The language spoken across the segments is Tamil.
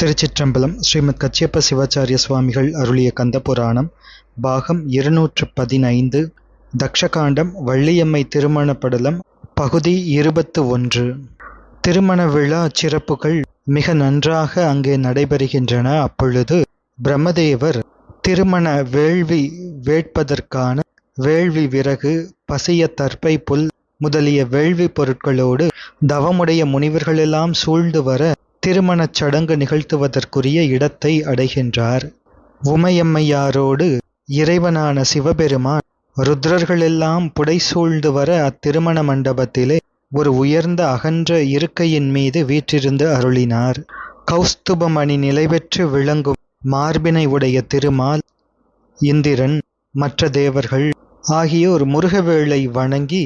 திருச்சிற்றம்பலம் ஸ்ரீமத் கச்சியப்ப சிவாச்சாரிய சுவாமிகள் அருளிய கந்தபுராணம் பாகம் இருநூற்று பதினைந்து தக்ஷகாண்டம் வள்ளியம்மை திருமணப்படலம் பகுதி இருபத்து ஒன்று. திருமண விழா சிறப்புகள் மிக நன்றாக அங்கே நடைபெறுகின்றன. அப்பொழுது பிரம்மதேவர் திருமண வேள்வி வேட்பதற்கான வேள்வி விறகு பசிய தற்பை புல் முதலிய வேள்வி பொருட்களோடு தவமுடைய முனிவர்களெல்லாம் சூழ்ந்து வர திருமணச் சடங்கு நிகழ்த்துவதற்குரிய இடத்தை அடைகின்றார். உமையம்மையாரோடு இறைவனான சிவபெருமான் ருத்ரர்களெல்லாம் புடைசூழ்ந்து வர அத்திருமண மண்டபத்திலே ஒரு உயர்ந்த அகன்ற இருக்கையின் மீது வீற்றிருந்து அருளினார். கௌஸ்துபமணி நிலைபெற்று விளங்கும் மார்பினை உடைய திருமால் இந்திரன் மற்ற தேவர்கள் ஆகியோர் முருகவேளை வணங்கி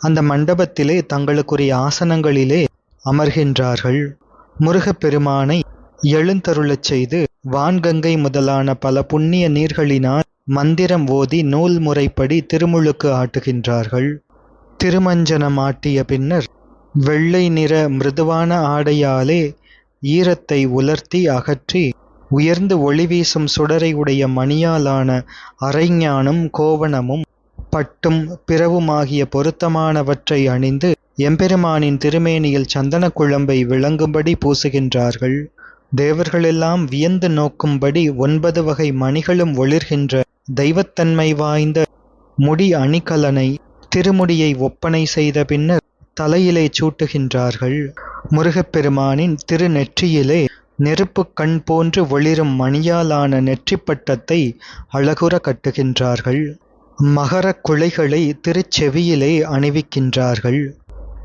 அந்த மண்டபத்திலே தங்களுக்குரிய ஆசனங்களிலே அமர்கின்றார்கள். முருகப்பெருமானை எழுந்தருளச் செய்து வான்கங்கை முதலான பல புண்ணிய நீர்களினால் மந்திரம் ஓதி நூல் முறைப்படி திருமுழுக்கு ஆட்டுகின்றார்கள். திருமஞ்சனம் ஆட்டிய பின்னர் வெள்ளை நிற மிருதுவான ஆடையாலே ஈரத்தை உலர்த்தி அகற்றி உயர்ந்து ஒளி வீசும் சுடரை உடைய மணியாலான அரைஞானும் கோவணமும் பட்டும் பிறவுமாகிய பொருத்தமானவற்றை அணிந்து எம்பெருமானின் திருமேனியில் சந்தன குழம்பை விளங்கும்படி பூசுகின்றார்கள். தேவர்களெல்லாம் வியந்து நோக்கும்படி ஒன்பது வகை மணிகளும் ஒளிர்கின்ற தெய்வத்தன்மை வாய்ந்த முடி அணிகலனை திருமுடியை ஒப்பனை செய்த பின்னர் தலையிலே சூட்டுகின்றார்கள். முருகப்பெருமானின் திருநெற்றியிலே நெருப்பு கண் போன்று ஒளிரும் மணியாலான நெற்றிப்பட்டத்தை அழகுற கட்டுகின்றார்கள். மகரக் குழைகளை திருச்செவியிலே அணிவிக்கின்றார்கள்.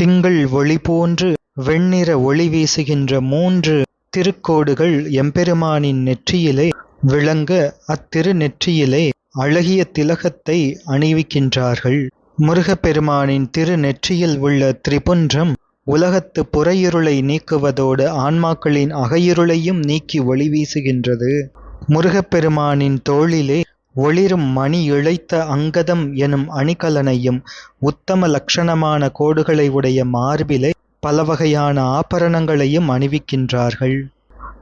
திங்கள் ஒளி போன்று வெண்ணிற ஒளி வீசுகின்ற மூன்று திருக்கோடுகள் எம்பெருமானின் நெற்றியிலே விளங்க அத்திரு நெற்றியிலே அழகிய திலகத்தை அணிவிக்கின்றார்கள். முருகப்பெருமானின் திரு நெற்றியில் உள்ள திரிபுன்றம் உலகத்து புறையிருளை நீக்குவதோடு ஆன்மாக்களின் அகையிருளையும் நீக்கி ஒளி வீசுகின்றது. முருகப்பெருமானின் தோளிலே ஒளிரும் மணி இழைத்த அங்கதம் எனும் அணிகலனையும் உத்தம லட்சணமான கோடுகளை உடைய மார்பிலே பல வகையான ஆபரணங்களையும் அணிவிக்கின்றார்கள்.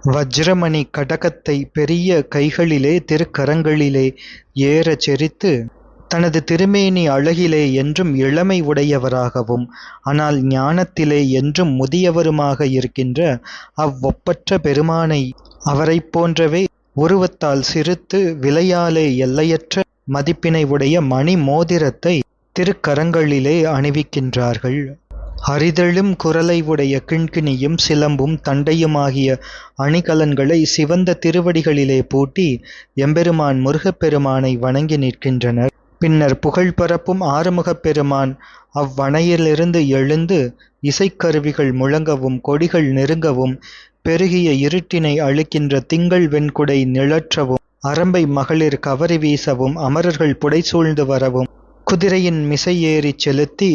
வஜ்ரமணி கடகத்தை பெரிய கைகளிலே திருக்கரங்களிலே ஏற செரித்து தனது திருமேனி அழகிலே என்றும் இளமை உடையவராகவும் ஆனால் ஞானத்திலே என்றும் முதியவருமாக இருக்கின்ற அவ்வொப்பற்ற பெருமானை அவரைப் போன்றவே உருவத்தால் சிறுத்து விலையாலே எல்லையற்ற மதிப்பினை உடைய மணி மோதிரத்தை திருக்கரங்களிலே அணிவிக்கின்றார்கள். அரிதழும் குரலை உடைய கிண்கிணியும் சிலம்பும் தண்டையுமாகிய அணிகலன்களை சிவந்த திருவடிகளிலே பூட்டி எம்பெருமான் முருகப்பெருமானை வணங்கி நிற்கின்றனர். பின்னர் புகழ் பரப்பும் ஆறுமுகப் பெருமான் அவ்வணையிலிருந்து எழுந்து இசைக்கருவிகள் முழங்கவும் கொடிகள் நெருங்கவும் பெருகிய இருட்டினை அழிக்கின்ற திங்கள் வெண்குடை நிழற்றவும் அரம்பை மகளிர் கவரி வீசவும் அமரர்கள் புடைசூழ்ந்து வரவும் குதிரையின் மிசை ஏறிச் செலுத்தி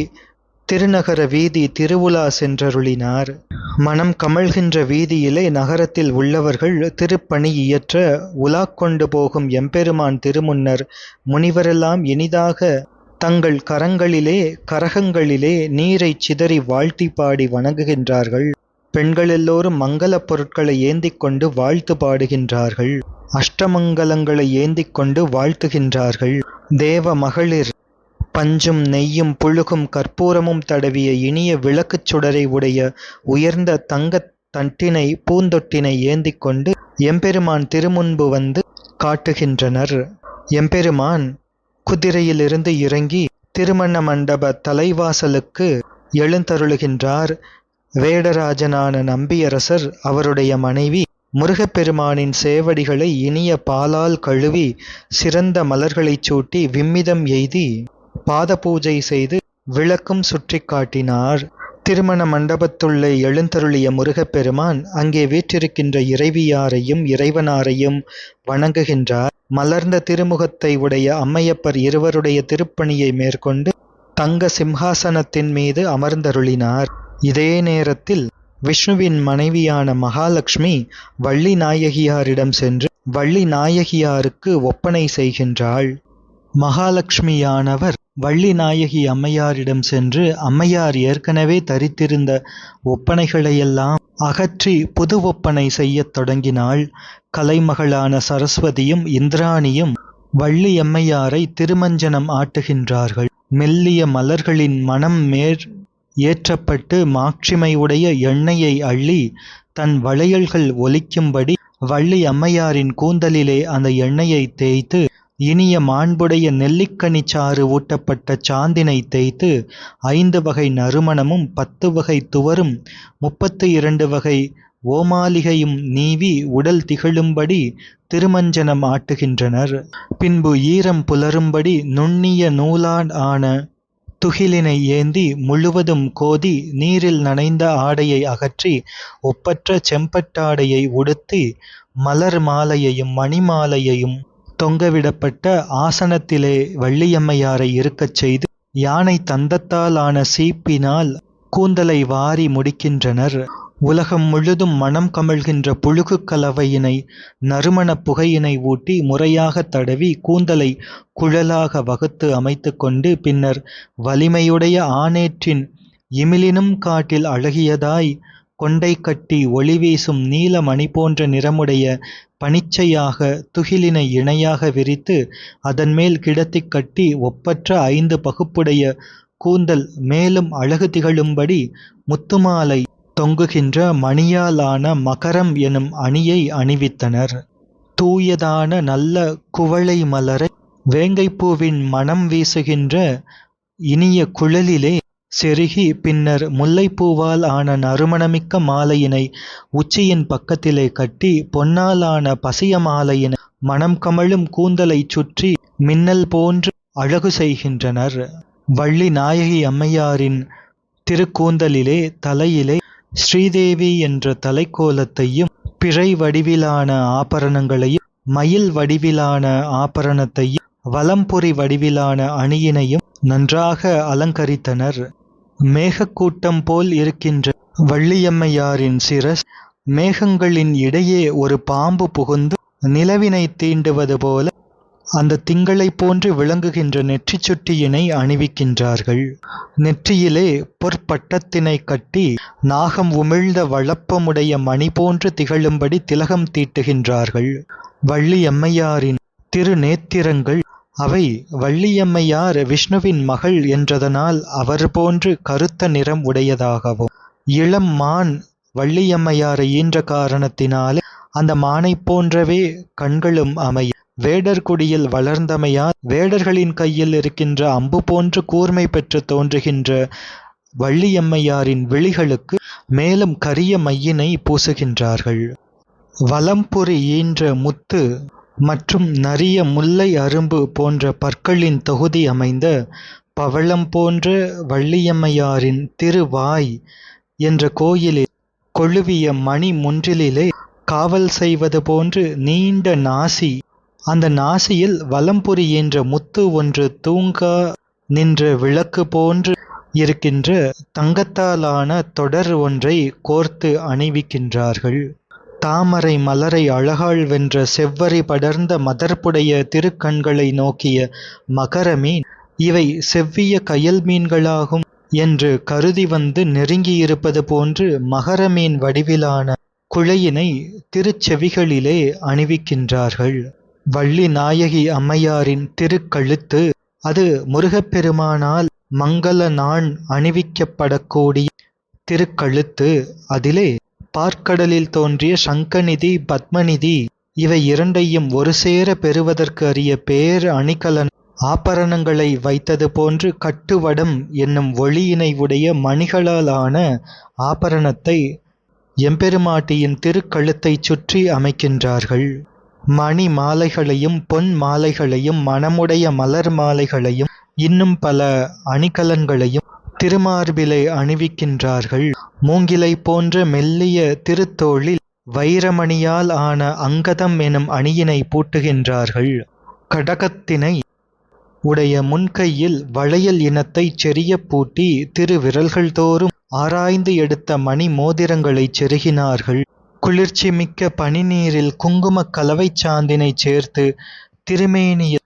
திருநகர வீதி திருவுலா சென்றருளினார். மனம் கமழ்கின்ற வீதியிலே நகரத்தில் உள்ளவர்கள் திருப்பணி இயற்ற உலா கொண்டு போகும் எம்பெருமான் திருமுன்னர் முனிவரெல்லாம் இனிதாக தங்கள் கரங்களிலே கரகங்களிலே நீரைச் சிதறி வாழ்த்தி பாடி வணங்குகின்றார்கள். பெண்கள் எல்லோரும் மங்கலப் பொருட்களை ஏந்திக் கொண்டு வாழ்த்து பாடுகின்றார்கள். அஷ்டமங்கலங்களை ஏந்திக் கொண்டு வாழ்த்துகின்றார்கள். தேவ மகளிர் பஞ்சும் நெய்யும் புழுகும் கற்பூரமும் தடவிய இனிய விளக்குச் சுடரை உடைய உயர்ந்த தங்கத் தட்டினை பூந்தொட்டினை ஏந்திக் கொண்டு எம்பெருமான் திருமுன்பு வந்து காட்டுகின்றனர். எம்பெருமான் குதிரையிலிருந்து இறங்கி திருமண மண்டப தலைவாசலுக்கு எழுந்தருளுகின்றார். வேடராஜனான நம்பியரசர் அவருடைய மனைவி முருகப்பெருமானின் சேவடிகளை இனிய பாலால் கழுவி சிறந்த மலர்களைச் சூட்டி விம்மிதம் எய்தி பாத பூஜை செய்து விளக்கும் சுற்றி காட்டினார். திருமண மண்டபத்துள்ளே எழுந்தருளிய முருகப்பெருமான் அங்கே வீற்றிருக்கின்ற இறைவியாரையும் இறைவனாரையும் வணங்குகின்றார். மலர்ந்த திருமுகத்தை உடைய அம்மையப்பர் இருவருடைய திருப்பணியை மேற்கொண்டு தங்க சிம்ஹாசனத்தின் மீது அமர்ந்தருளினார். இதே நேரத்தில் விஷ்ணுவின் மனைவியான மகாலட்சுமி வள்ளி நாயகியாரிடம் சென்று வள்ளி நாயகியாருக்கு ஒப்பனை செய்கின்றாள் மகாலட்சுமியானவர் வள்ளி நாயகி அம்மையாரிடம் சென்று அம்மையார் ஏற்கனவே தரித்திருந்த ஒப்பனைகளையெல்லாம் அகற்றி புது ஒப்பனை செய்யத் தொடங்கினாள். கலைமகளான சரஸ்வதியும் இந்திராணியும் வள்ளியம்மையாரை திருமஞ்சனம் ஆட்டுகின்றார்கள். மெல்லிய மலர்களின் மனம் மேற் ஏற்றப்பட்டு மாட்சிமையுடைய எண்ணெயை அள்ளி தன் வளையல்கள் ஒலிக்கும்படி வள்ளி அம்மையாரின் கூந்தலிலே அந்த எண்ணெயை தேய்த்து இனிய மாண்புடைய நெல்லிக்கனிச் சாறு ஊட்டப்பட்ட சாந்தினைத் தேய்த்து ஐந்து வகை நறுமணமும் பத்து வகை துவரும் முப்பத்து இரண்டு வகை ஓமாலிகையும் நீவி உடல் திகழும்படி திருமஞ்சனம் ஆட்டுகின்றனர். பின்பு ஈரம் புலரும்படி நுண்ணிய நூலான் ஆன துகிலினை ஏந்தி முழுவதும் கோதி நீரில் நனைந்த ஆடையை அகற்றி ஒப்பற்ற செம்பட்டாடையை உடுத்தி மலர் மாலையையும் மணிமாலையையும் தொங்கவிடப்பட்ட ஆசனத்திலே வள்ளியம்மையாரை இருக்கச் செய்து யானை தந்தத்தால் ஆன சீப்பினால் கூந்தலை வாரி முடிக்கின்றனர். உலகம் முழுதும் மணம் கமழ்கின்ற புளுகுக் கலவையினை நறுமணப் புகையினை ஊட்டி முறையாகத் தடவி கூந்தலை குழலாக வகுத்து அமைத்து கொண்டு பின்னர் வலிமையுடைய ஆனேற்றின் இமிலினும் காட்டில் அழகியதாய் கொண்டை கட்டி ஒளிவீசும் நீல மணி போன்ற நிறமுடைய பனிச்சையாக துகிலினை இணையாக விரித்து அதன்மேல் கிடத்திக் கட்டி ஒப்பற்ற ஐந்து பகுப்புடைய கூந்தல் மேலும் அழகு திகழும்படி முத்துமாலை தொங்குகின்ற மணியாலான மகரம் எனும் அணியை அணிவித்தனர். தூயதான நல்ல குவளை மலரை வேங்கைப்பூவின் மணம் வீசுகின்ற இனிய குழலிலே செருகி பின்னர் முல்லைப்பூவால் ஆன நறுமணமிக்க மாலையினை உச்சியின் பக்கத்திலே கட்டி பொன்னாலான பசிய மாலையினை மணம் கமழும் கூந்தலைச் சுற்றி மின்னல் போன்று அழகு செய்கின்றனர். வள்ளி நாயகி அம்மையாரின் திருக்கூந்தலிலே தலையிலே ஸ்ரீதேவி என்ற தலைக்கோலத்தையும் பிறை வடிவிலான ஆபரணங்களையும் மயில் வடிவிலான ஆபரணத்தையும் வலம்புரி வடிவிலான அணியினையும் நன்றாக அலங்கரித்தனர். மேகக்கூட்டம் போல் இருக்கின்ற வள்ளியம்மையாரின் சிரஸ் மேகங்களின் இடையே ஒரு பாம்பு புகுந்து நிலவினைத் தீண்டுவது போல அந்தத் திங்களைப் போன்று விளங்குகின்ற நெற்றிச் சுட்டியினை அணிவிக்கின்றார்கள். நெற்றியிலே பொற்பட்டத்தினைக் கட்டி நாகம் உமிழ்ந்த வளப்பமுடைய மணி போன்று திகழும்படி திலகம் தீட்டுகின்றார்கள். வள்ளியம்மையாரின் திருநேத்திரங்கள் அவை வள்ளியம்மையார் விஷ்ணுவின் மகள் என்றதனால் அவர் போன்று கருத்த நிறம் உடையதாகவும் இளம் மான் வள்ளியம்மையாரை ஈன்ற காரணத்தினாலே அந்த மானைப் போன்றவே கண்களும் அமையும் வேடர் குடியில் வளர்ந்தமையால் வேடர்களின் கையில் இருக்கின்ற அம்பு போன்று கூர்மை பெற்றுத் தோன்றுகின்ற வள்ளியம்மையாரின் விழிகளுக்கு மேலும் கரிய மையினை பூசுகின்றார்கள். வலம்புரி ஈன்ற முத்து மற்றும் நரிய முல்லை அரும்பு போன்ற பற்களின் தொகுதி அமைந்த பவளம் போன்ற வள்ளியம்மையாரின் திருவாய் என்ற கோயிலில் கொழுவிய மணி முன்றிலிலே காவல் செய்வது போன்று நீண்ட நாசி அந்த நாசியில் வலம்புரி என்ற முத்து ஒன்று தூங்கா நின்ற விளக்கு போன்று இருக்கின்ற தங்கத்தாலான தொடர் ஒன்றை கோர்த்து அணிவிக்கின்றார்கள். தாமரை மலரை அழகாள் வென்ற செவ்வரி படர்ந்த மதர்ப்புடைய திருக்கண்களை நோக்கிய மகரமீன் இவை செவ்விய கயல் மீன்களாகும் என்று கருதி வந்து நெருங்கியிருப்பது போன்று மகரமீன் வடிவிலான குழையினை திருச்செவிகளிலே அணிவிக்கின்றார்கள். வள்ளி நாயகி அம்மையாரின் திருக்கழுத்து அது முருகப்பெருமானால் மங்கல நாண் அணிவிக்கப்படக்கூடிய திருக்கழுத்து அதிலே பார்க்கடலில் தோன்றிய சங்கநிதி பத்மநிதி இவை இரண்டையும் ஒரு சேர பெறுவதற்கு அறிய பேர் அணிகலன் ஆபரணங்களை வைத்தது போன்று கட்டுவடம் என்னும் ஒளியினை உடைய மணிகளாலான ஆபரணத்தை எம்பெருமாட்டியின் திருக்கழுத்தைச் சுற்றி அமைக்கின்றார்கள். மணி மாலைகளையும் பொன் மாலைகளையும் மணமுடைய மலர் மாலைகளையும் இன்னும் பல அணிகலன்களையும் திருமார்பிலை அணிவிக்கின்றார்கள். மூங்கிலை போன்ற மெல்லிய திருத்தோளில் வைரமணியால் ஆன அங்கதம் எனும் அணியினை பூட்டுகின்றார்கள். கடகத்தினை உடைய முன்கையில் வளையல் இனத்தைச் செறியப் பூட்டி திருவிரல்கள் தோறும் ஆராய்ந்து எடுத்த மணி மோதிரங்களைச் செருகினார்கள். குளிர்ச்சி மிக்க பனிநீரில் குங்குமக் கலவைச் சாந்தினைச் சேர்த்து திருமேனியில்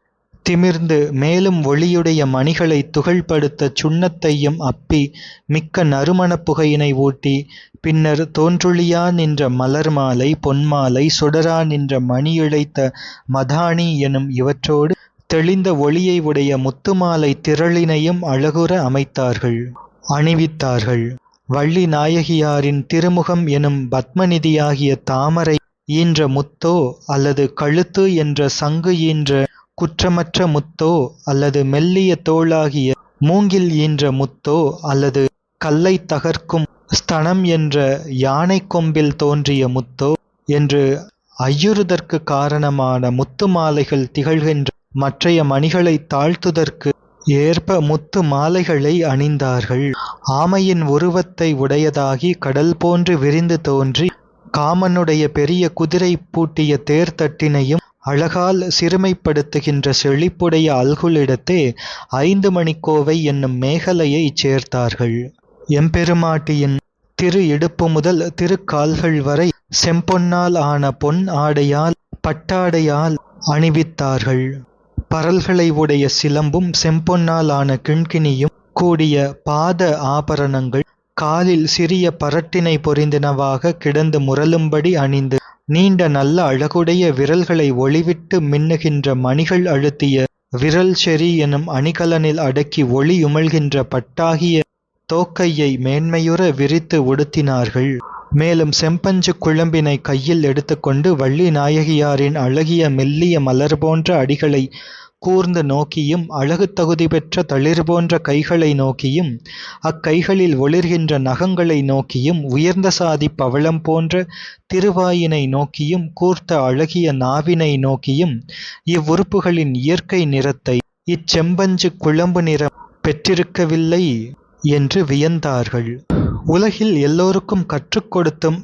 திமிர்ந்து மேலும் ஒளியுடைய மணிகளைத் துகள்படுத்தச் சுண்ணத்தையும் அப்பி மிக்க நறுமணப் புகையினை ஊட்டி பின்னர் தோன்றொளியா நின்ற மலர் மாலை பொன்மாலை சுடரா நின்ற மணியிழைத்த மதானி எனும் இவற்றோடு தெளிந்த ஒளியை உடைய முத்துமாலை திரளினையும் அழகுற அமைத்தார்கள் அணிவித்தார்கள். வள்ளி நாயகியாரின் திருமுகம் எனும் பத்மநிதியாகிய தாமரை ஈன்ற முத்தோ அல்லது கழுத்து என்ற சங்கு ஈன்ற குற்றமற்ற முத்தோ அல்லது மெல்லிய தோளாகிய மூங்கில் ஈன்ற முத்தோ அல்லது கல்லை தகர்க்கும் ஸ்தனம் என்ற யானைக் கொம்பில் தோன்றிய முத்தோ என்று ஐயுறுதற்கு காரணமான முத்து மாலைகள் திகழ்கின்ற மற்றைய மணிகளை தாழ்த்துதற்கு ஏற்ப முத்து மாலைகளை அணிந்தார்கள். ஆமையின் உருவத்தை உடையதாகி கடல் போன்று விரிந்து தோன்றி காமனுடைய பெரிய குதிரை பூட்டிய தேர்தட்டினையும் அழகால் சிறுமைப்படுத்துகின்ற செழிப்புடைய அல்குலிடத்தே ஐந்து மணிக்கோவை என்னும் மேகலையைச் சேர்த்தார்கள். எம்பெருமாட்டியின் திரு இடுப்பு முதல் திருக்கால்கள் வரை செம்பொன்னால் ஆன பொன் ஆடையால் பட்டாடையால் அணிவித்தார்கள். பரல்களை உடைய சிலம்பும் செம்பொன்னால் ஆன கிண்கிணியும் கூடிய பாத ஆபரணங்கள் காலில் சிறிய பரட்டினை பொறிந்தனவாக கிடந்து முரலும்படி அணிந்து நீண்ட நல்ல அழகுடைய விரல்களை ஒளிவிட்டு மின்னுகின்ற மணிகள் அழுத்திய விரல் செறி எனும் அணிகலனில் அடக்கி ஒளி பட்டாகிய தோக்கையை மேன்மையுற விரித்து உடுத்தினார்கள். மேலும் செம்பஞ்சு குழம்பினை கையில் எடுத்துக்கொண்டு வள்ளி நாயகியாரின் அழகிய மெல்லிய மலர் போன்ற அடிகளை கூர்ந்து நோக்கியும் அழகு தகுதி பெற்ற தளிர் போன்ற கைகளை நோக்கியும் அக்கைகளில் ஒளிர்கின்ற நகங்களை நோக்கியும் உயர்ந்த சாதி பவளம் போன்ற திருவாயினை நோக்கியும் கூர்த்த அழகிய நாவினை நோக்கியும் இவ்வுறுப்புகளின் இயற்கை நிறத்தை இச்செம்பஞ்சு குழம்பு நிறம் பெற்றிருக்கவில்லை என்று வியந்தார்கள். உலகில் எல்லோருக்கும் கற்றுக் கொடுத்தும்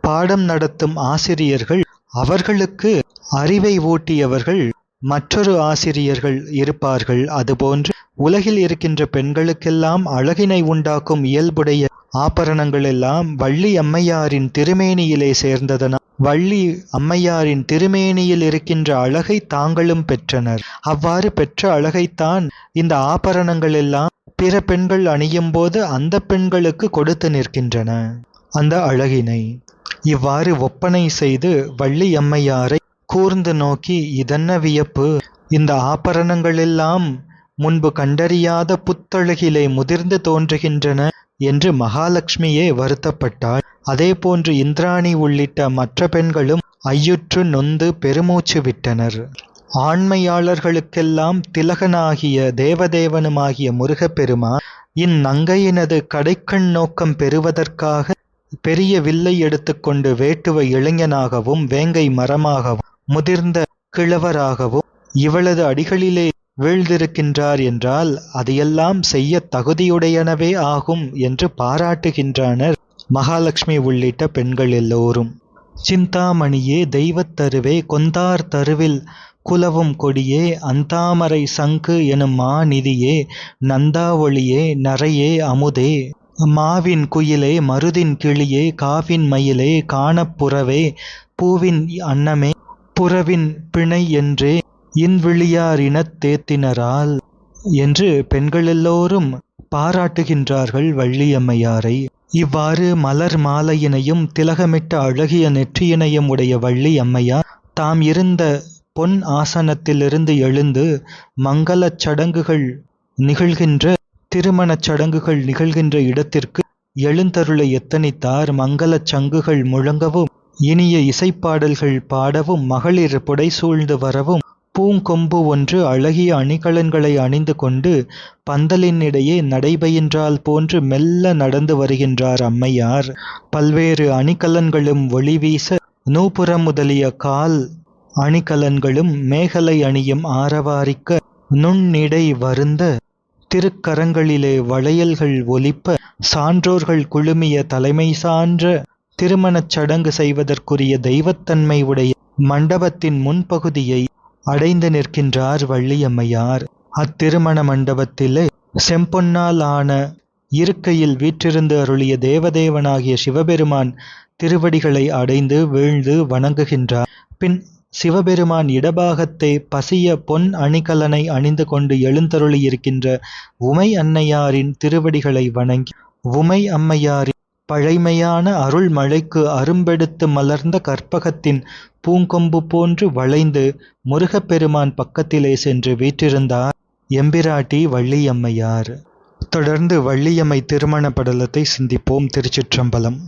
பாடம் நடத்தும் ஆசிரியர்கள் அவர்களுக்கு அறிவை ஊட்டியவர்கள் மற்றொரு ஆசிரியர்கள் இருப்பார்கள். அதுபோன்று உலகில் இருக்கின்ற பெண்களுக்கெல்லாம் அழகினை உண்டாக்கும் இயல்புடைய ஆபரணங்கள் எல்லாம் வள்ளி அம்மையாரின் திருமேனியிலே சேர்ந்ததனால் வள்ளி அம்மையாரின் திருமேனியில் இருக்கின்ற அழகை தாங்களும் பெற்றனர். அவ்வாறு பெற்ற அழகைத்தான் இந்த ஆபரணங்கள் எல்லாம் பிற பெண்கள் அணியும் போது அந்த பெண்களுக்கு கொடுத்து நிற்கின்றன. அந்த அழகினை இவ்வாறு ஒப்பனை செய்து வள்ளி அம்மையாரை கூர்ந்து நோக்கி இதென்ன வியப்பு? இந்த ஆபரணங்களெல்லாம் முன்பு கண்டறியாத புத்தழகிலே முதிர்ந்து தோன்றுகின்றன என்று மகாலட்சுமியே வருத்தப்பட்டாள். அதேபோன்று இந்திராணி உள்ளிட்ட மற்ற பெண்களும் ஐயுற்று நொந்து பெருமூச்சு விட்டனர். ஆண்மையாளர்களுக்கெல்லாம் திலகனாகிய தேவதேவனுமாகிய முருகப்பெருமான் இந்நங்கையினது கடைக்கண் நோக்கம் பெறுவதற்காக பெரிய வில்லை எடுத்துக்கொண்டு வேட்டுவ இளைஞனாகவும் வேங்கை மரமாகவும் முதிர்ந்த கிழவராகவும் இவளது அடிகளிலே வீழ்ந்திருக்கின்றார் என்றால் அதையெல்லாம் செய்ய தகுதியுடையனவே ஆகும் என்று பாராட்டுகின்றனர் மகாலட்சுமி உள்ளிட்ட பெண்கள் எல்லோரும். சிந்தாமணியே தெய்வத் தருவே கொந்தார் தருவில் குலவும் கொடியே அந்தாமரை சங்கு எனும் மாநிதியே நந்தாவொளியே நரையே அமுதே. மாவின் குயிலே மருதின் கிளியே காவின் மயிலே காணப்புறவே பூவின் அன்னமே புறவின் பிணை என்றே இன்விழியாரினத் தேத்தினரால் என்று பெண்களெல்லோரும் பாராட்டுகின்றார்கள் வள்ளியம்மையாரை. இவ்வாறு மலர் மாலையினையும் திலகமிட்ட அழகிய நெற்றியினையும் உடைய வள்ளி அம்மையார் தாம் இருந்த பொன் ஆசனத்திலிருந்து எழுந்து மங்களச் சடங்குகள் நிகழ்கின்ற திருமணச் சடங்குகள் நிகழ்கின்ற இடத்திற்கு எழுந்தருளை எத்தனித்தார். மங்களச் சங்குகள் முழங்கவும் இனிய இசைப்பாடல்கள் பாடவும் மகளிர் புடைசூழ்ந்து வரவும் பூங்கொம்பு ஒன்று அழகிய அணிகலன்களை அணிந்து கொண்டு பந்தலினிடையே நடைபெயின்றால் போன்று மெல்ல நடந்து வருகின்றார் அம்மையார். பல்வேறு அணிகலன்களும் ஒளிவீச நூபுரம் முதலிய கால் அணிகலன்களும் மேகலை அணியும் ஆரவாரிக்க நுண்ணிடை வருந்த திருக்கரங்களிலே வளையல்கள் ஒலிப்ப சான்றோர்கள் குழுமிய தலைமை சான்ற திருமணச் சடங்கு செய்வதற்குரிய தெய்வத்தன்மை உடைய மண்டபத்தின் முன்பகுதியை அடைந்து நிற்கின்றார் வள்ளியம்மையார். அத்திருமண மண்டபத்திலே செம்பொன்னால் ஆன இருக்கையில் வீற்றிருந்து அருளிய தேவதேவனாகிய சிவபெருமான் திருவடிகளை அடைந்து வீழ்ந்து வணங்குகின்றார். பின் சிவபெருமான் இடபாகத்தே பசிய பொன் அணிகலனை அணிந்து கொண்டு எழுந்தருளியிருக்கின்ற உமை அன்னையாரின் திருவடிகளை வணங்கி உமை அம்மையாரின் பழைமையான அருள் மழைக்கு அரும்பெடுத்து மலர்ந்த கற்பகத்தின் பூங்கொம்பு போன்று வளைந்து முருகப்பெருமான் பக்கத்திலே சென்று வீற்றிருந்தார் எம்பிராட்டி வள்ளியம்மையார். தொடர்ந்து வள்ளியம்மை திருமண படலத்தை சிந்திப்போம் திருச்சிற்றம்பலம்.